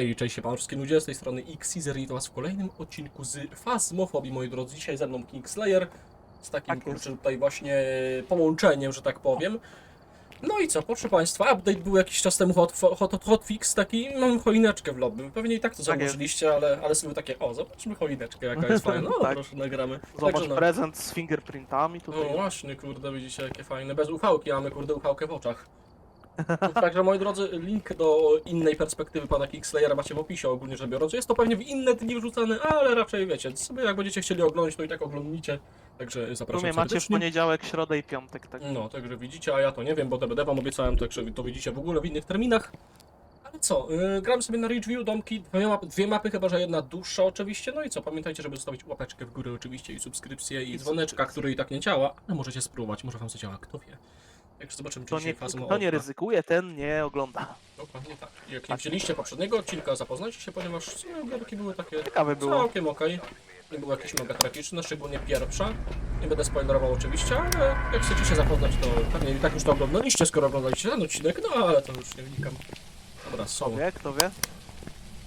Ej, cześć się pan wszystkim ludzie, z tej strony Xezer i to was w kolejnym odcinku z Phasmophobia, moi drodzy. Dzisiaj ze mną Kingslayer, z takim Tak kurczę tutaj właśnie połączeniem, że tak powiem. No i co, proszę państwa, update był jakiś czas temu hot, hot, hotfix taki, mam choineczkę w lobby. Pewnie i tak to Tak zauważyliście, ale, ale sobie takie, o, zobaczmy choineczkę, jaka jest fajna. No Tak. proszę, nagramy. Zobacz Także no. prezent z fingerprintami No tutaj. właśnie, kurde, widzicie jakie fajne. Bez uchałki, mamy kurde uchałkę w oczach. Także moi drodzy, link do innej perspektywy pana Kickslayera macie w opisie ogólnie rzecz biorąc. Jest to pewnie w inne dni wrzucane, ale raczej wiecie, sobie jak będziecie chcieli oglądać, to i tak oglądnicie. Także W zapraszam sumie macie w serdecznie. poniedziałek, środę i piątek, tak. No, także widzicie, a ja to nie wiem, bo DBD wam obiecałem, także to widzicie w ogóle w innych terminach. Ale co, yy, gramy sobie na Ridgeview, domki, dwie mapy, dwie mapy, chyba że jedna dłuższa oczywiście. No i co, pamiętajcie, żeby zostawić łapeczkę w górę oczywiście i subskrypcję i, I dzwoneczka, który i tak nie działa, ale możecie spróbować, może wam zadziała, kto wie. Także zobaczymy, czy dzisiaj nie, fazą kto nie ryzykuje, ten nie ogląda. Dokładnie tak. Jak nie widzieliście poprzedniego odcinka, zapoznajcie się, ponieważ w sumie były takie Ciekawe było. całkiem okej. Nie były jakieś mega tragiczne, szczególnie pierwsza. Nie będę spoilerował oczywiście, ale jak chcecie się zapoznać, to pewnie i tak już to oglądaliście, skoro oglądaliście ten odcinek, no ale to już nie wnikam. Dobra, są. Kto wie, kto wie?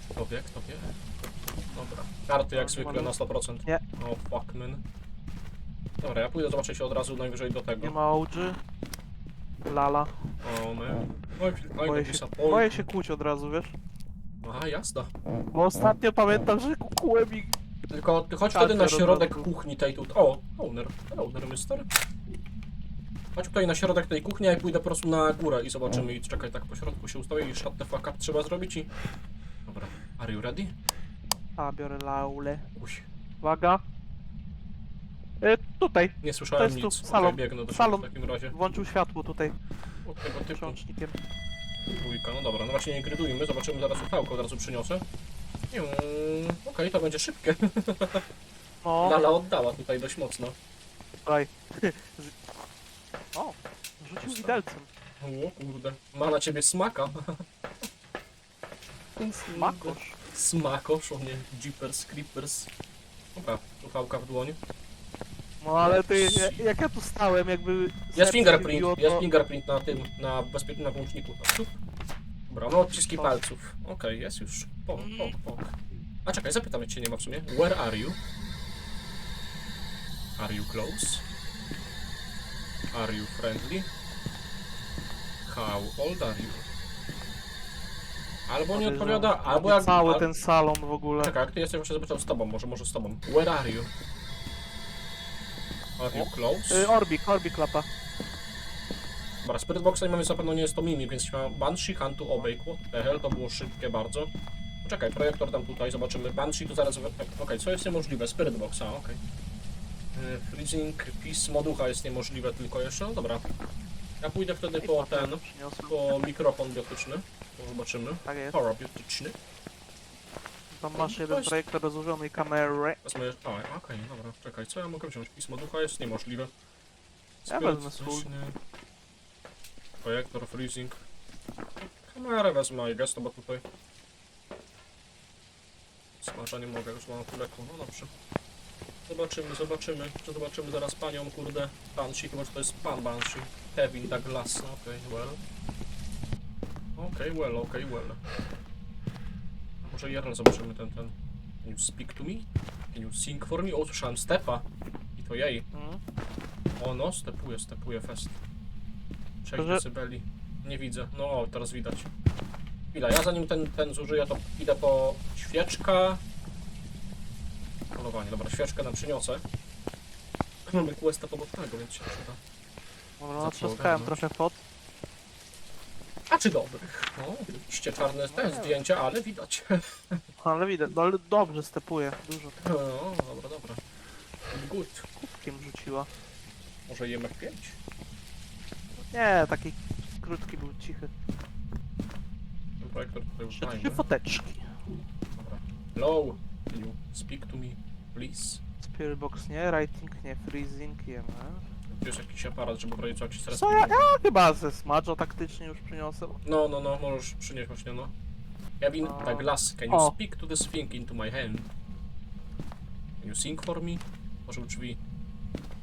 Kto wie, kto wie. Dobra. Karty jak zwykle na 100%. Nie. O, fuck man. Dobra, ja pójdę zobaczę się od razu najwyżej do Nie tego. ma OG. Lala. O, man. Oj, fajny Boję się, disappoint. boję się kłuć od razu, wiesz? Aha, jasna. Bo ostatnio pamiętam, że kukułem i... Tylko ty chodź wtedy na środek kuchni tej tu. O, owner. Owner, mister. Chodź tutaj na środek tej kuchni, a ja pójdę po prostu na górę i zobaczymy. I czekaj, tak po środku się ustawię i shut the fuck up trzeba zrobić i... Dobra, are you ready? A, biorę laulę. Uś, Uwaga. Tutaj. nie słyszałem To jest tu, nic. salon, Okej, biegnę do salon. w takim razie. Włączył światło tutaj. Typu Przełącznikiem. dwójka. No dobra, no właśnie nie grydujmy, zobaczymy zaraz uchwałkę, od razu przyniosę. Mm, Okej, to będzie szybkie. No, Lala oddała tutaj dość mocno. Z- O, rzucił widelcem. O kurde, ma na ciebie smaka. Makosz. Smakosz, o nie, Jeepers, Creepers. Dobra, uchałka w dłoń. No ale ty, ja- jak ja tu stałem, jakby... Jest serce fingerprint, biło, jest to- fingerprint na tym, na bezpiecznym na włączniku. Dobra, no odciski palców. Okej, jest już. Pok, pok, pok. A czekaj, zapytam, jak cię nie ma w sumie. Where are you? Are you close? Are you friendly? How old are you? Albo nie odpowiada, że albo jak... Cały al- ten salon w ogóle. Czekaj, jak ty jesteś, muszę zapytać z tobą, może, może z tobą. Where are you? Are you close? Y, Orbik, Orbik lata. Dobra, Spirit Boxa mamy na pewno nie jest to mimik, więc mam Banshee, Huntu, Obake, what the hell, to było szybkie bardzo. Poczekaj, projektor tam tutaj, zobaczymy. Banshee to zaraz... Okej, co jest niemożliwe? Spirit Boxa, okej. Okay. Freezing, Peace, Moducha jest niemożliwe tylko jeszcze, no dobra. Ja pójdę wtedy po ten, po mikrofon biotyczny. Zobaczymy. Tak jest. Tam masz jeden projektor rozłożonej kamery. Wezmę... A, okej, dobra, czekaj, co ja mogę wziąć? Pismo ducha jest niemożliwe. Ja wezmę nie. Projektor, freezing. Kamerę wezmę, I guess, no bo tutaj... Smaża nie mogę, już mam kuleku, no dobrze. Zobaczymy, zobaczymy, czy zobaczymy zaraz panią, kurde, Banshee, chyba że to jest pan Banshee. Kevin Douglas, no okej, well. Okej, well, okej, well. Może Jarl zobaczymy ten, ten... Can you speak to me? Can you sing for me? O, słyszałem stepa. I to jej. Mm. O no, stepuje, stepuje fest. 6 Że- decybeli. Nie widzę. No o, teraz widać. Chwila, ja zanim ten, ten zużyję, to idę po świeczka. Polowanie, dobra, świeczkę nam przyniosę. Mamy questa pobocznego, więc się przyda. Dobra, Co natrzaskałem ogarnąć? trochę fot. Czy dobrych? No, oczywiście czarne te zdjęcia, ale widać. Ale widać, no, ale dobrze stepuje. Dużo. No, dobra, dobra. Good. Kubkiem rzuciła. Może jemy 5? Nie, taki krótki był, cichy. Ten projektor tutaj już Jeszcze fajny. trzy foteczki. Dobra. Hello, can you speak to me, please? Spirit box nie, writing nie, freezing jemy. Tu jest jakiś aparat, żeby co jakiś stres. Co ja, ja chyba ze smudge'a taktycznie już przyniosę. No, no, no, możesz przynieść właśnie, no. Kevin O. Douglas, can you O. speak to this thing into my hand? Can you sing for me? Może drzwi.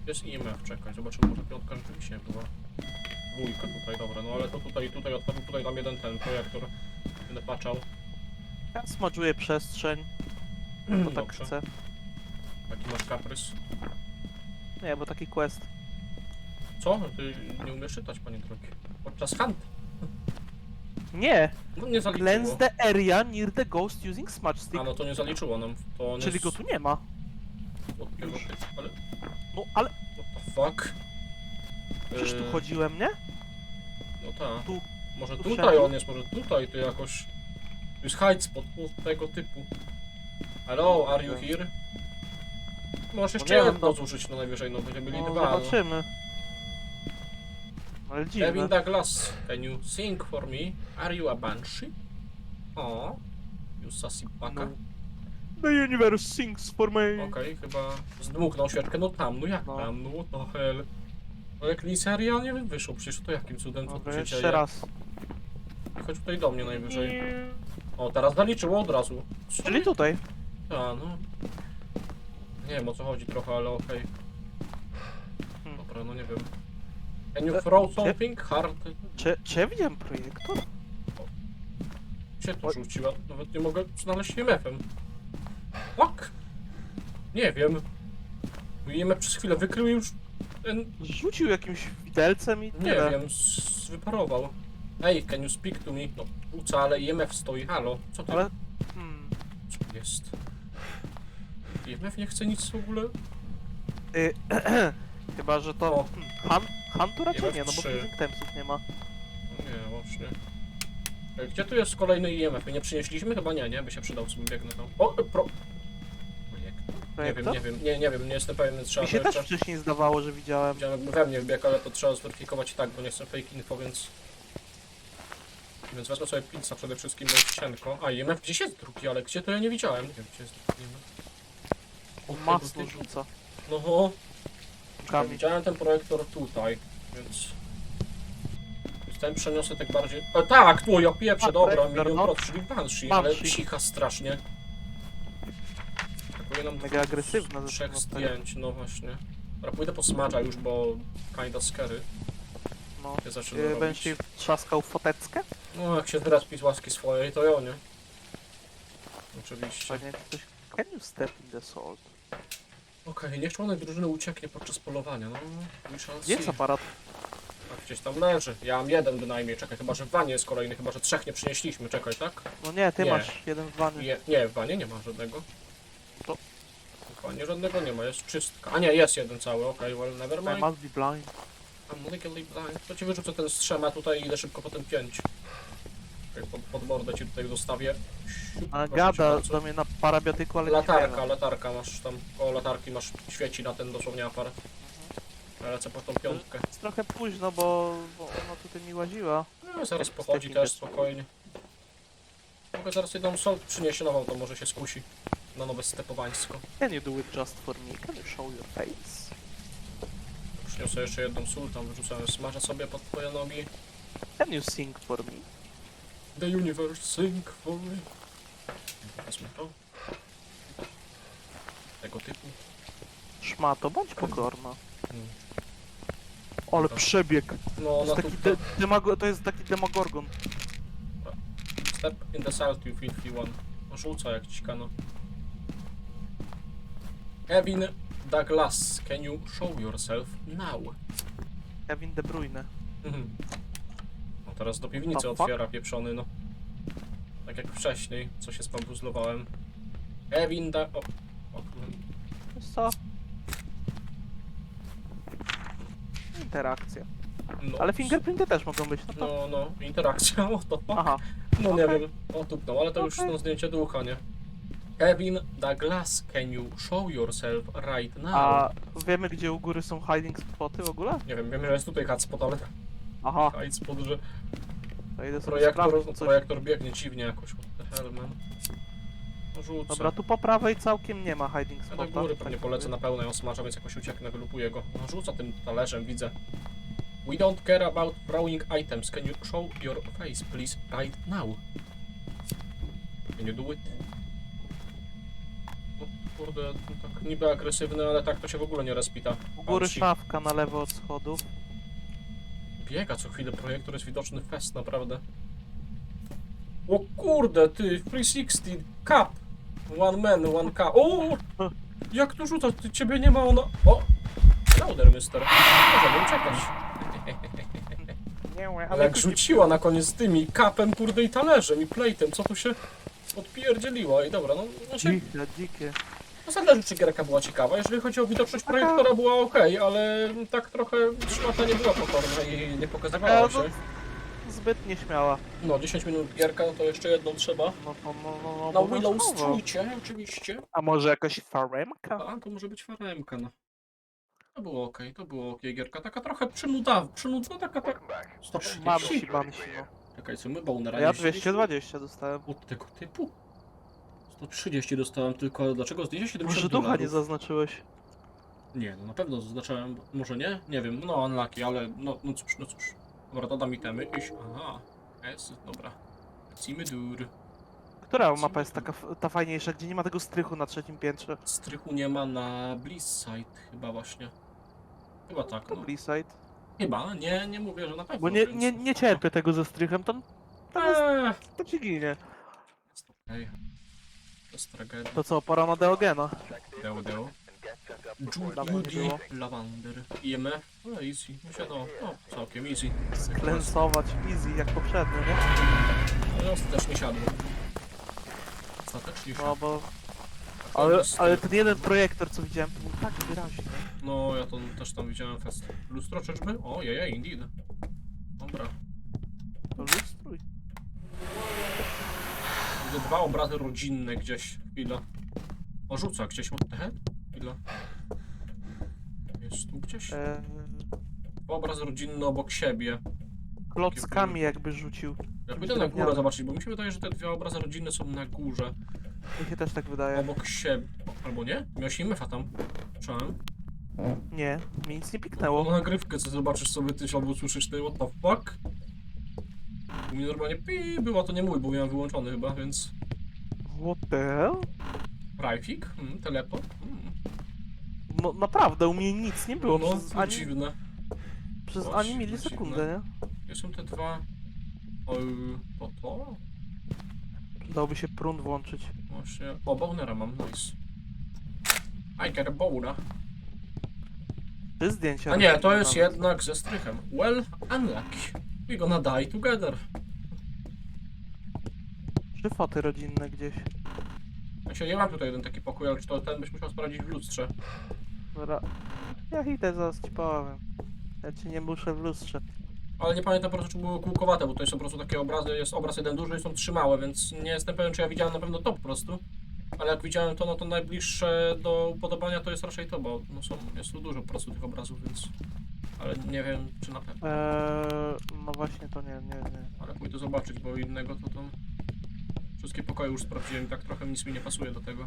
Jest IMF, czekaj, zobaczymy, może piątka rzeczywiście była. Dwójka tutaj, dobra, no ale to tutaj, tutaj otworzył, tutaj tam jeden ten projektor. Będę patrzał. Ja smadżuję przestrzeń, bo tak Dobrze. chcę. Jaki masz kaprys? Nie, bo taki quest. Co? Ty nie umiesz czytać, panie drogi. Podczas hunt. Nie! No nie Cleanse zaliczyło. the area near the ghost using smudge stick. A no to nie zaliczyło nam. To on Czyli jest go tu nie ma. od tego już. typu, Ale No ale what the fuck? przecież tu Yy, chodziłem, nie? No tak. tu- Może tu tutaj on jest, może tutaj to jakoś... Tu jest hide spot u tego typu. Hello, are you Nie here? Możesz jeszcze nie wiem, jedno no. zużyć, no najwyżej, no będziemy mieli No, dwa. No. zobaczymy. Ale Kevin dziwne. Douglas, can you sing for me? Are you a banshee? O, you sassy baka. No. The universe sings for me. Okej, chyba zdmuchnął świeczkę. No tam, no jak No. tam? No what the hell? No jak liseria nie wyszło, przecież to jakim cudem to Dobra, się jeszcze dzieje? raz. Chodź tutaj do mnie najwyżej. O, teraz zaliczyło od razu. Co? Czyli tutaj. A, no. Nie wiem o co chodzi trochę, ale okej. Hmm. Dobra, no nie wiem. Can you throw something hard? Ja widziałem projektor? Gdzie to rzuciła? Nawet nie mogę znaleźć IMF-em. Fuck! Nie wiem. Mój IMF przez chwilę wykrył i już ten... Rzucił jakimś widelcem i Nie tyle. wiem, s- wyparował. Hey, can you speak to me? No, rzuca, ale IMF stoi. Halo, co ty? Ale... Hmm. Co jest? IMF nie chce nic w ogóle? Y, chyba, że to... O. Hmm, Han, Han tu raczej IMF nie, no bo trzy. freezing timesów nie ma. Nie, właśnie. Ej, Gdzie tu jest kolejny IMF? My nie przynieśliśmy? Chyba nie, nie? By się przydał, sobie biegnę tam. O, e, pro... Projekt. Nie wiem, Projektor? nie wiem, nie, nie wiem, nie jestem pewien, trzeba Mi się też wcześniej zdawało, że widziałem. Widziałem jakby we mnie wbiegł, ale to trzeba zweryfikować i tak, bo nie chcę fake info, więc... Więc wezmę sobie pilca przede wszystkim, bo jest cienko. A, IMF gdzieś jest drugi, ale gdzie to ja nie widziałem. Nie wiem, gdzie jest drugi IMF. Tego Masło typu. rzuca. No, ho. Ja widziałem ten projektor tutaj, więc... więc Ten przeniosę tak bardziej... E, tak, tu, ja pieprzę, A, dobra, projektor, milion no. procent, czyli Banshee, ale Banshee. cicha strasznie. Brakuje nam Mega dwóch- agresywna Trzech zresztą tego. zdjęć, no właśnie. Dobra, pójdę po smacza już, bo kinda scary No. się zaczyna Y, robić. Będziesz trzaskał foteckę? No, jak się zrespi z łaski swojej, to ja nie. Oczywiście. Pewnie ktoś... Can you step in the salt? Okej, niech członek drużyny ucieknie podczas polowania, no. We shall see. jest aparat? A, Gdzieś tam leży. Ja mam jeden bynajmniej, czekaj, chyba że w wanie jest kolejny, chyba że trzech nie przynieśliśmy, czekaj, tak? No nie, ty Nie. masz jeden w wanie. Nie, nie, w wanie nie ma żadnego. To- W wanie żadnego nie ma, jest czystka. A nie, jest jeden cały, okej, well, never I mind. must be blind. I'm legally blind. To ci wyrzucę ten strzema tutaj i idę szybko potem pięć. Pod, pod mordę ci tutaj zostawię. A proszę cię gada bardzo. do mnie na parabiotyku, ale nie Latarka, latarka masz tam, koło latarki masz, świeci na ten dosłownie aparat. Ja lecę po tą piątkę. Jest trochę późno, bo, bo ona tutaj mi łaziła. No, zaraz pochodzi też spokojnie. Mogę zaraz jedną sol przynieść nową, to może się skusi na nowe stepowańsko. Can you do it just for me? Can you show your face? Przyniosę jeszcze jedną sól, tam wyrzucałem smażę sobie pod twoje nogi. Can you sing for me? The universe sing for me. Wezmę to. Tego typu. Szmato, bądź pokorna. Hmm. Ale Dobra. przebieg. No, To na jest taki, de, demago, to jest taki demogorgon. Step in the salt, you filthy one. No, Rzuca jak ćkano. Kevin Douglas, can you show yourself now? Kevin De Bruyne. Mhm. Teraz do piwnicy The fuck? otwiera pieprzony, no. Tak jak wcześniej, co się spambuzlowałem. Kevin da... O, o kurde. Co? Interakcja. no, Ale fingerprinty też mogą być, no to... No, no, interakcja, o to fuck. Aha. No nie okej. wiem, o tupnął, ale to już Okej. no, zdjęcie ducha, nie? Kevin Douglas, can you show yourself right now? A wiemy gdzie u góry są hiding spoty w ogóle? Nie wiem, wiem, że jest tutaj hotspot, ale Aha, hotspot, że to idę sobie projektor, sprawdzić coś. projektor biegnie dziwnie jakoś, what the hell, man. No rzucę. Dobra, tu po prawej całkiem nie ma hiding Ja spota. do góry pewnie tak polecę na pełnej osmaża, więc jakoś ucieknę, wylupuję go. No rzuca tym talerzem, widzę. We don't care about throwing items. Can you show your face, please, right now? Can you do it? No, kurde, no tak niby agresywny, ale tak to się w ogóle nie respita. U góry szafka na lewo od schodów. Biega co chwilę, projektor jest widoczny fest, naprawdę. O kurde, ty, 360, cup. One man, one cup. O! Jak tu rzuca? Ty, ciebie nie ma, ona... O! Lauder, mister. Możemy uciekać. Nie, ale Ale jak rzuciła na koniec z tymi kapem, kurde, i talerzem, i plejtem, co tu się odpierdzieliło? I dobra, no, znaczy, Dzikie, dzikie. No zależy, czy gierka była ciekawa. Jeżeli chodzi o widoczność projektora, była ok, ale tak trochę szmata nie była pokorna i nie pokazywała się. no, zbyt nieśmiała. No, 10 minut gierka, no to jeszcze jedną trzeba. No to no, no, no, Na obowiązkowo. Willow Streetie, oczywiście. A może jakaś faremka? A, to może być faremka, no. To było ok, to było ok gierka. Taka trochę przynuda, przynudna, taka tak... Mam 130. si, mam si, no. Czekaj, co my bonera Ja jeździliśmy? 220 dostałem. Od tego typu? 130 dostałem tylko, dlaczego zdjęcie 70 Może ducha dolarów? nie zaznaczyłeś. Nie, no na pewno zaznaczałem, może nie? Nie wiem, no unlucky, ale no, no cóż, no cóż. Dobra, dodam itemy jakieś, aha, S, dobra. Lecimy dur. Która mapa jest taka f- ta fajniejsza, gdzie nie ma tego strychu na trzecim piętrze? Strychu nie ma na Blizzside chyba właśnie. Chyba tak, To no. Chyba, nie, nie mówię, że na pewno, Bo nie, więc... nie, nie cierpię tego ze strychem, to, to, jest, Eee, to ci ginie. jest okej. To jest tragedia. To co, pora na Deogena. Deo, deo. Dawno nie Judy, było. Lavander, IMF, no easy, myślę, no, no, całkiem easy. Klęsować easy jak poprzednio, nie? No, ostatecznie siadło. Ostatecznie No siadło. bo... Tak, Ale, ale ten jeden projektor co widziałem, to był tak wyraźny. No, ja to też tam widziałem fest. Lustro czyżby? O, jeje, indeed. Dobra. To lustruj. Widzę dwa obrazy rodzinne gdzieś. Chwila. O, rzuca gdzieś. What the heck? Chwila. Jest tu gdzieś? E, Dwa obrazy rodzinne obok siebie. klockami jakby rzucił. Ja pójdę na górę zobaczyć, bo mi się wydaje, że te dwa obrazy rodzinne są na górze. Mi się też tak wydaje. Obok siebie. Albo nie? Miałeś IMF-a tam. Czułem. Nie, mi nic nie No piknęło. nagrywkę, co zobaczysz sobie ty albo usłyszysz ty, what the fuck? U mnie normalnie pi było, to nie mój, bo miałem wyłączony chyba, więc... What the hell? Rajfik? Hmm, teleport? Hmm. No naprawdę, u mnie nic nie było no, przez to ani, dziwne. przez to ani dziwne, milisekundę, nie? Gdzie są te dwa... O, to to? Przydałoby się prąd włączyć. Właśnie... O, bonera mam, nice. I got a bowler. Ty zdjęcia. A nie, to jest nawet. jednak ze strychem. Well, unlucky. We gonna die together. Trzy foty rodzinne gdzieś. Ja się nie mam tutaj jeden taki pokój, ale czy to ten byś musiał sprawdzić w lustrze. Dobra. Ja idę, zaraz ci powiem. Ja ci nie muszę w lustrze. Ale nie pamiętam po prostu, czy były kółkowate, bo to są po prostu takie obrazy, jest obraz jeden duży i są trzy małe, więc nie jestem pewien, czy ja widziałem na pewno to po prostu. Ale jak widziałem to, no to najbliższe do upodobania to jest raczej to, bo no są, jest tu dużo po prostu tych obrazów, więc... Ale nie wiem, czy na pewno. Eee, no właśnie to nie, nie, nie. Ale pójdę zobaczyć, bo innego to tam... Wszystkie pokoje już sprawdziłem i tak trochę nic mi nie pasuje do tego.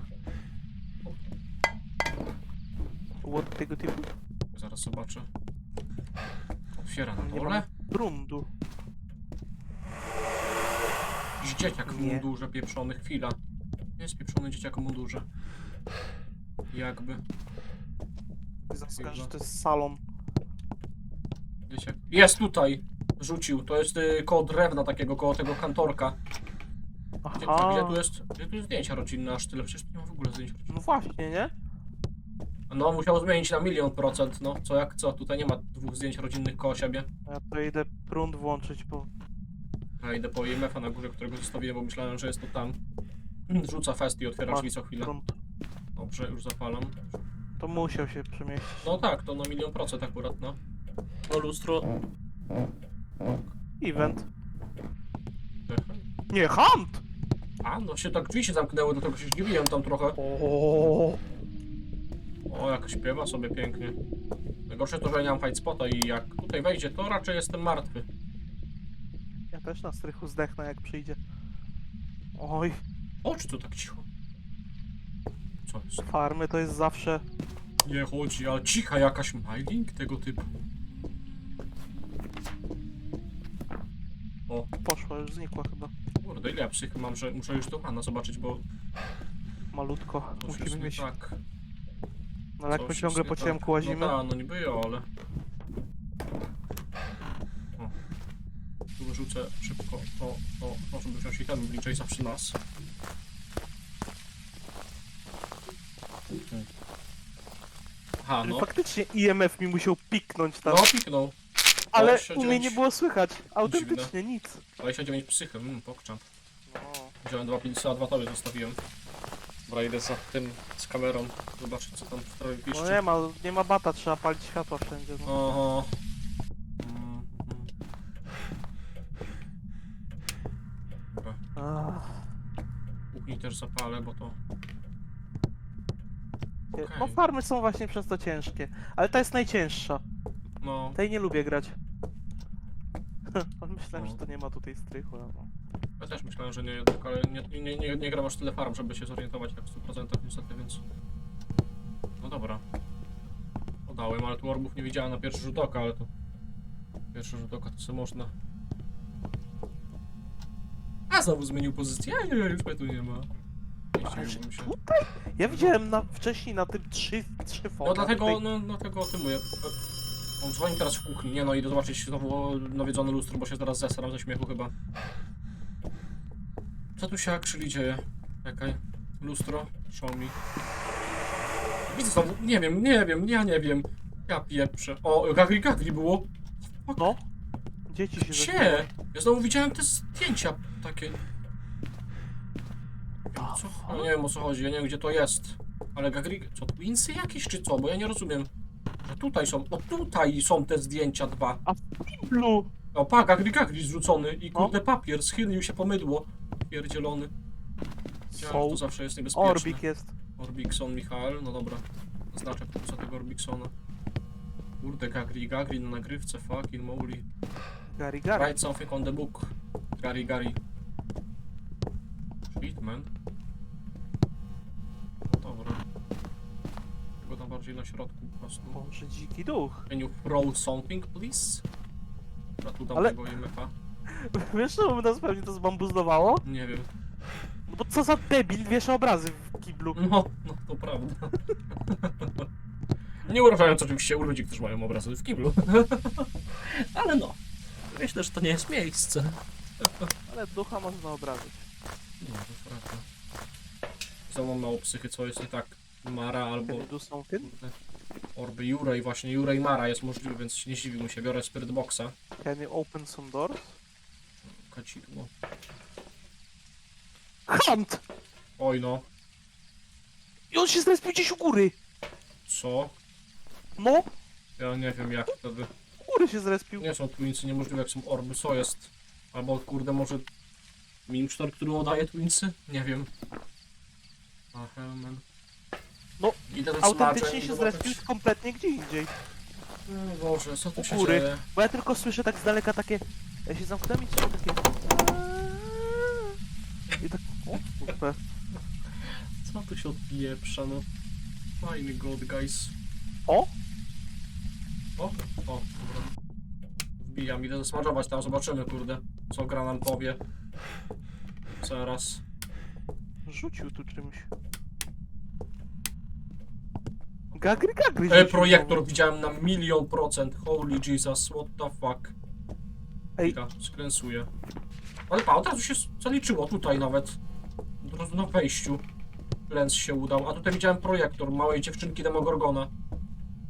What tego typu? Zaraz zobaczę. Otwiera na Nie dole. mam. Jakiś dzieciak w Nie. mundurze pieprzony, chwila. Jest pieprzony dzieciak w mundurze. Jakby. Zaskaż, że to jest salon. Dzieciak. Jest tutaj! Rzucił. To jest y, koło drewna takiego, koło tego kantorka. Gdzie, Aha. gdzie tu jest? Gdzie tu jest zdjęcia rodzinne aż tyle? Przecież tu nie ma w ogóle zdjęć rodzinnych. No właśnie, nie? No, musiał zmienić na milion procent, no. Co jak co? Tutaj nie ma dwóch zdjęć rodzinnych koło siebie. Ja to idę prąd włączyć, bo Ja idę po IMF-a na górze, którego zostawiłem, bo myślałem, że jest to tam. Rzuca fest i otwiera drzwi co chwilę. prąd. Dobrze, już zapalam. To musiał się przemieścić. No tak, to na milion procent akurat, no. No lustro. Event. Nie, hunt! A, no się tak drzwi się zamknęły, dlatego się zdziwiłem tam trochę. O, O, jak śpiewa sobie pięknie. Najgorsze to, że nie mam fight spota i jak tutaj wejdzie, to raczej jestem martwy. Ja też na strychu zdechnę jak przyjdzie. Oj, O, czy to tak cicho? Co jest? farmy to jest zawsze... Nie chodzi, a cicha jakaś mining tego typu. O, Poszła, już znikła chyba. kurde, ile ja psychy mam, że muszę już do pana zobaczyć, bo Malutko. coś jest Musimy nie mieć... tak. No ale jak Coś my jest ciągle nie po tak. ciemku łazimy... No tak, no niby jo, ale... O. Tu wyrzucę szybko to, to, to żeby wziąć i ten bliżej zawsze nas. Aha, no. Faktycznie IMF mi musiał piknąć tam, No, piknął. Ale 29. u mnie nie było słychać. Autentycznie nic. 29 psychy, mmm, pokczam. No. Wziąłem dwa pilsy, a dwa tobie zostawiłem. Dobra, idę za tym z kamerą, zobaczyć co tam w trawie piszczy. No nie ma, nie ma bata, trzeba palić światła wszędzie. No. Oho. Mm, mm. Dobra, Ach, kuchni też zapalę, bo to... Okej. No farmy są właśnie przez to ciężkie, ale ta jest najcięższa. No, Tej nie lubię grać. Myślałem, No. że to nie ma tutaj strychu. No. ja też myślałem, że nie jednak, ale nie, nie, nie, nie gram aż tyle farm, żeby się zorientować tak w 100% niestety, więc... No dobra. Podałem, ale tu orbów nie widziałem na pierwszy rzut oka, ale to... Pierwszy rzut oka to sobie można. A znowu zmienił pozycję, nie, już mnie tu nie ma. Nie Ale że się. tutaj? Ja widziałem na, wcześniej na tym trzy, trzy foty. No dlatego, tutaj- no, dlatego o tym mówię. On dzwoni teraz w kuchni, nie no, idę zobaczyć znowu nawiedzone lustro, bo się zaraz zesram ze śmiechu chyba. Co tu się actually dzieje? Czekaj. Lustro, show me. Widzę znowu, nie wiem, nie wiem, ja nie wiem. Ja pieprzę. O, Gagri Gagri było. No. Dzieci się. Cie! Ja znowu widziałem te zdjęcia takie. Co? No nie wiem o co chodzi, ja nie wiem gdzie to jest. Ale Gagri... Co, Twinsy jakieś czy co? Bo ja nie rozumiem. Tutaj są, no tutaj są te zdjęcia dwa. Blue. O, pa, Gagri Gagri zrzucony i No. kurde papier, schylił się pomydło. Pierdzielony. Wiedziałem, że to zawsze jest niebezpieczne. Orbik jest. Orbikson Michael, no dobra. Znaczek za tego Orbiksona. Kurde, Gagri Gagri na nagrywce, fucking moly. Gary Gary. Write something on the book. Gary Gary. Shit, man. No dobra. Tylko tam bardziej na środku po prostu. Może dziki duch. Can you throw something, please? Ja tu dam Ale- tego IMF-a. Wiesz, czemu by nas pewnie to zbambuzdowało? Nie wiem. No bo co za debil wiesza obrazy w kiblu. No, no to prawda. Nie urażając oczywiście u ludzi, którzy mają obrazy w kiblu. Ale no. Myślę, że to nie jest miejsce. Ale ducha można obrazić. No, to prawda. Za mam mało psychy, co jest nie tak. Mara albo something? kurde, orby Jurej, właśnie Jurej Mara jest możliwy, więc nie zdziwił mi się. Biorę Spirit Boxa. Can you open some doors? Kadzidło. Hunt! Oj no. I on się zrespił gdzieś u góry! Co? No, Ja nie wiem jak wtedy. u góry się zrespił. Nie są Twinsy, niemożliwe jak są orby, co jest? Albo kurde może Mincztor, który udaje Twinsy? Nie wiem. A Hellman. No, Idę do Autentycznie się zobaczyć. zrespił kompletnie gdzie indziej. O Boże, co tu U się góry. dzieje? Bo ja tylko słyszę tak z daleka takie... Ja się zamknąłem i słyszę takie... I tak... O, super. Co tu się odpieprza, no? Fajny god, guys. O! O, o, dobra. Wbijam, idę zasmażować tam, zobaczymy, kurde, co gra nam powie. Zaraz. Rzucił tu czymś. Gagry, gagry. E, projektor widziałem na milion procent. Holy Jesus, what the fuck. Ej. Chwila, skręsuję. Ale pa, od razu się zaliczyło tutaj nawet. Od razu na wejściu. Lens się udał. A tutaj widziałem projektor małej dziewczynki Demogorgona.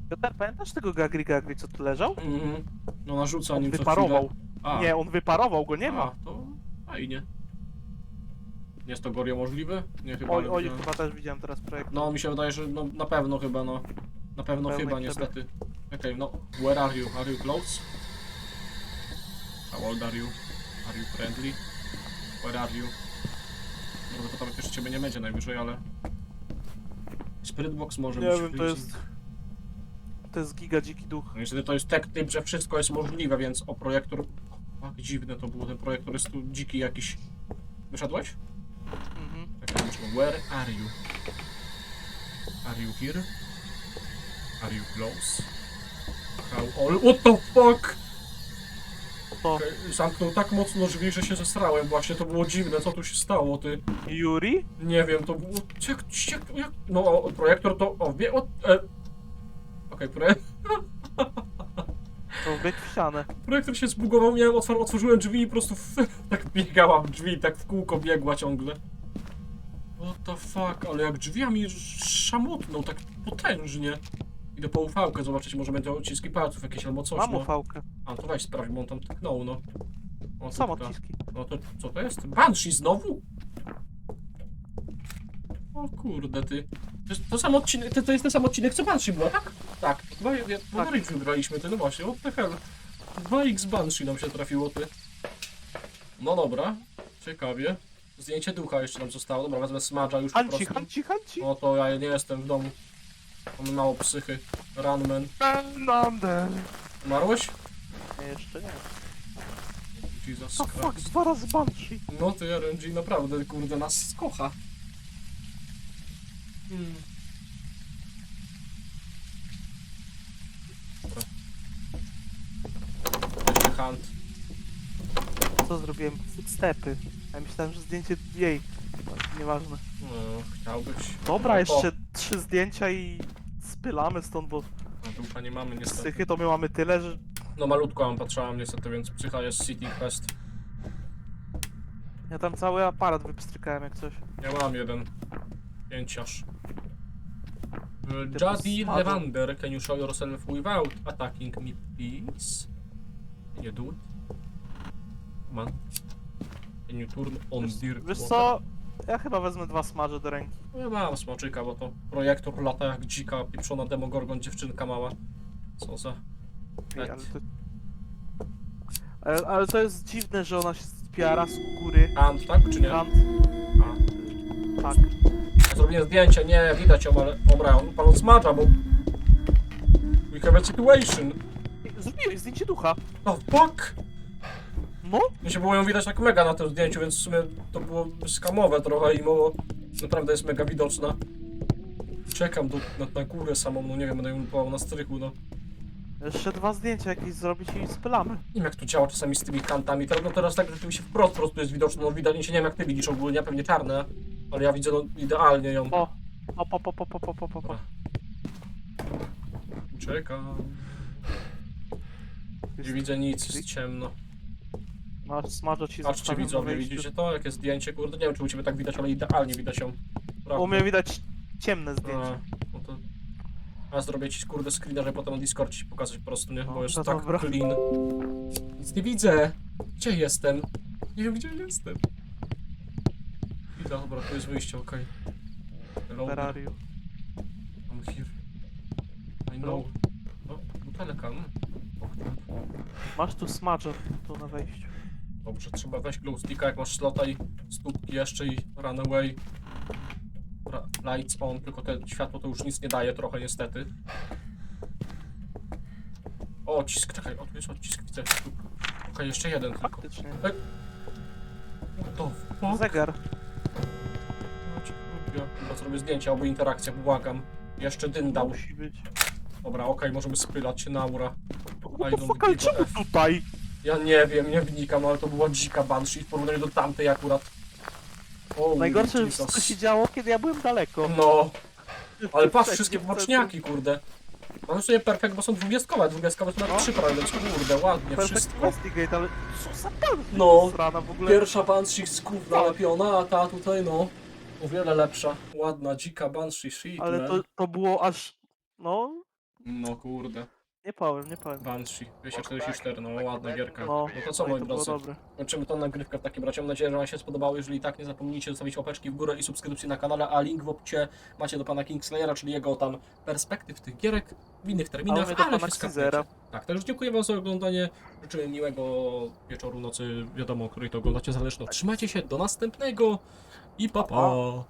Piotr, pamiętasz tego Gagry, gagry, co tu leżał? Mhm. No narzuca On nim co wyparował. A, Nie, on wyparował, go nie ma. A, to fajnie. Jest to Gorio możliwe? Nie chyba. Oj, oj, chyba też widziałem teraz projekt. No mi się wydaje, że no, na pewno chyba, no. Na pewno Pełnej chyba, niestety. Okej, no. Where are you? Are you close? How old are you? Are you friendly? Where are you? Może to tam jeszcze ciebie nie będzie najwyżej, ale... Spirit Box może Nie być wiem, to jest... To jest giga dziki duch. No niestety to jest tak typ, że wszystko jest możliwe, więc o projektor... Jak dziwne to było, ten projektor jest tu dziki jakiś. Wyszedłeś? Zobaczmy. Where are you? Are you here? Are you close? How all... What the fuck? Zamknął tak mocno drzwi, że się zestrałem właśnie, to było dziwne, co tu się stało, ty? Yuri? Nie wiem, to było... Jak, jak, jak... No, o, projektor to... O, wie... O, e... Okej, pre... To bieg w ścianę. Projektor się zbugował, miałem, otwor otworzyłem drzwi i po prostu w, tak biegała w drzwi, tak w kółko biegła ciągle. What the fuck, ale jak drzwiami szamotną, tak potężnie. Idę po ufałkę zobaczyć, może będą odciski palców jakieś albo coś, Mam no. ufałkę. A, to weź sprawdź, bo on tam tknął, no. O, Są odciski. No to co to jest? Banshee znowu? O kurde ty. To jest, to sam odcinek, to, to jest ten sam odcinek co Banshee była, tak? Tak. Chyba ja, Tak. na Review graliśmy, ty no właśnie, what the hell. 2x Banshee nam się trafiło, ty. No dobra, ciekawie. Zdjęcie ducha jeszcze nam zostało, dobra, wezmę smadża już po Hanci, prostu. hanci, hanci. No to ja nie jestem w domu. Mamy mało psychy. Runman. Fernandel. Umarłeś? Nie, jeszcze nie. Jesus Oh fuck, Christ. dwa razy Banshee. No ty RNG naprawdę, kurde, nas skocha. Hmm. Dobra. Jeszcze hunt. Co zrobiłem? Footstepy. Ja myślałem, że zdjęcie jej. Nieważne. No, chciałbyś. Dobra, jeszcze trzy zdjęcia i spylamy stąd, bo No ducha nie mamy niestety. psychy to my mamy tyle, że... No malutko mam patrzałem niestety, więc psycha jest City Quest. Ja tam cały aparat wypstrykałem jak coś. Ja mam jeden. Pięciarz. Uh, Typu Jadi spadł. Levander, can you show yourself without attacking me, please? You do it? Come on. Can you turn on Wiesz, dirt wiesz co? Ja chyba wezmę dwa smaże do ręki. No Ja mam smoczyka, bo to projektor lata jak dzika, pieprzona demogorgon, dziewczynka mała. Co za... Ej, ale, to... ale, ale to jest dziwne, że ona się spiara z góry. Ant, tak czy nie? Kant. A. Tak. Zrobiłem zdjęcie, nie widać ją, ale... Dobra, on pan smadza, bo... We have a situation. Zrobiłeś zdjęcie ducha. Oh fuck! Mi się było ją widać tak mega na tym zdjęciu, więc w sumie to było skamowe trochę i mało naprawdę jest mega widoczna. Czekam do, na, na górę samą, no nie wiem, będę ją próbował na strychu, no. Jeszcze dwa zdjęcia jakieś zrobić i spylamy. Nie wiem jak to działa czasami z tymi kantami, teraz, no teraz tak, się wprost po prostu jest widoczne, no widać, nie wiem jak ty widzisz ogólnie, pewnie czarne, ale ja widzę no idealnie ją. O! O, po, po, po, po, po, po, po, po. Czekam. Nie widzę nic, jest ciemno. Masz smażo ci Patrzcie zostawiam widzowie, widzicie to? Jakie zdjęcie, kurde, nie wiem czy u ciebie tak widać, ale idealnie widać ją. U mnie widać ciemne A, zdjęcie. no to... A zrobię ci kurde screena, żeby potem na Discord ci pokazać po prostu, nie? Bo No, jest to tak dobra. clean. Nic nie widzę! Gdzie jestem? Nie wiem gdzie jestem. Idę, dobra, to jest wyjście, okej. Hello, Ferrari. I'm here. I know. O, butelka, mm. Och. Masz tu smażo tu na wejściu. Dobrze, trzeba weź glow sticka, jak masz slota i stópki jeszcze i run away. Dobra, lights on, tylko te światło to już nic nie daje trochę niestety. O, odcisk, czekaj, o tu jest odcisk, widzę. Okej, jeszcze jeden tylko. Faktycznie. What the fuck? Zegar. Chyba zrobię zdjęcia albo interakcja, błagam. Jeszcze dym dał. Musi być. Dobra, okej, możemy spylać się na aura. The don't fuck, ale czemu tutaj? Ja nie wiem, nie wnikam, ale to była dzika banshee w porównaniu do tamtej akurat. O, Najgorsze, że wszystko się działo, kiedy ja byłem daleko. No, ale patrz, wszystkie boczniaki, kurde. Mamy sobie perfekt, bo są dwudziestkowe, dwudziestkowe to No. nawet trzy prawie, więc kurde, ładnie Perfect wszystko. Investigate, ale co za pan? No. W ogóle. Pierwsza banshee z kurwa lepiona, a ta tutaj no, o wiele lepsza. Ładna, dzika banshee, shit, Ale man. to, to było aż... No, No kurde, nie powiem, nie powiem. banshee, 244, no ładna gierka. No, No to co, moi to było drodzy? dobre. Kończymy tą nagrywkę w takim razie. Mam nadzieję, że Wam się spodobało. Jeżeli tak, nie zapomnijcie zostawić łapeczki w górę i subskrypcji na kanale, a link w opisie macie do pana Kingslayera, czyli jego tam perspektyw tych gierek w innych A u terminach, mnie do ale pana się. Tak, także dziękuję Wam za oglądanie. Życzymy miłego wieczoru, nocy, wiadomo, o której to oglądacie, zależno. Trzymajcie się, do następnego i pa pa! Pa.